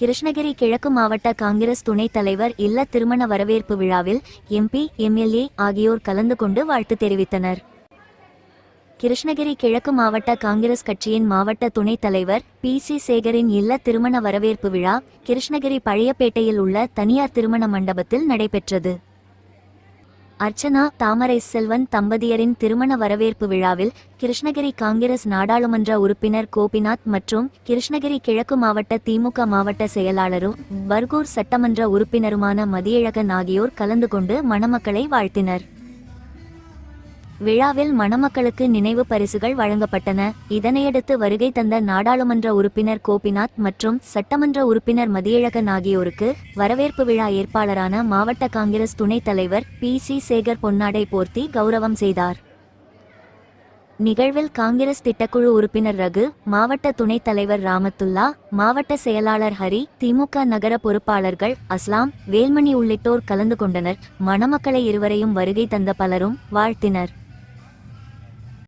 கிருஷ்ணகிரி கிழக்கு மாவட்ட காங்கிரஸ் துணைத் தலைவர் இல்ல திருமண வரவேற்பு விழாவில் எம்பி எம்எல்ஏ ஆகியோர் கலந்து கொண்டு வாழ்த்து தெரிவித்தனர். கிருஷ்ணகிரி கிழக்கு மாவட்ட காங்கிரஸ் கட்சியின் மாவட்ட துணைத் தலைவர் பி சி சேகரின் இல்ல திருமண வரவேற்பு விழா கிருஷ்ணகிரி பழையப்பேட்டையில் உள்ள தனியார் திருமண மண்டபத்தில் நடைபெற்றது. அர்ச்சனா தாமரை செல்வன் தம்பதியரின் திருமண வரவேற்பு விழாவில் கிருஷ்ணகிரி காங்கிரஸ் நாடாளுமன்ற உறுப்பினர் கோபிநாத் மற்றும் கிருஷ்ணகிரி கிழக்கு மாவட்ட திமுக மாவட்ட செயலாளரும் பர்கூர் சட்டமன்ற உறுப்பினருமான மதியழகன் ஆகியோர் கலந்து கொண்டு மணமக்களை வாழ்த்தினர். விழாவில் மணமக்களுக்கு நினைவு பரிசுகள் வழங்கப்பட்டன. இதனையடுத்து வருகை தந்த நாடாளுமன்ற உறுப்பினர் கோபிநாத் மற்றும் சட்டமன்ற உறுப்பினர் மதியழகன் ஆகியோருக்கு வரவேற்பு விழா ஏற்பாளரான மாவட்ட காங்கிரஸ் துணைத் தலைவர் பி. சி. சேகர் பொன்னாடை போர்த்தி கௌரவம் செய்தார். நிகழ்வில் காங்கிரஸ் திட்டக்குழு உறுப்பினர் ரகு மாவட்ட துணைத் தலைவர் ராமத்துல்லா மாவட்ட செயலாளர் ஹரி திமுக நகர பொறுப்பாளர்கள் அஸ்லாம் வேல்மணி உள்ளிட்டோர் கலந்து கொண்டனர். மணமக்களை இருவரையும் வருகை தந்த பலரும் வாழ்த்தினர்.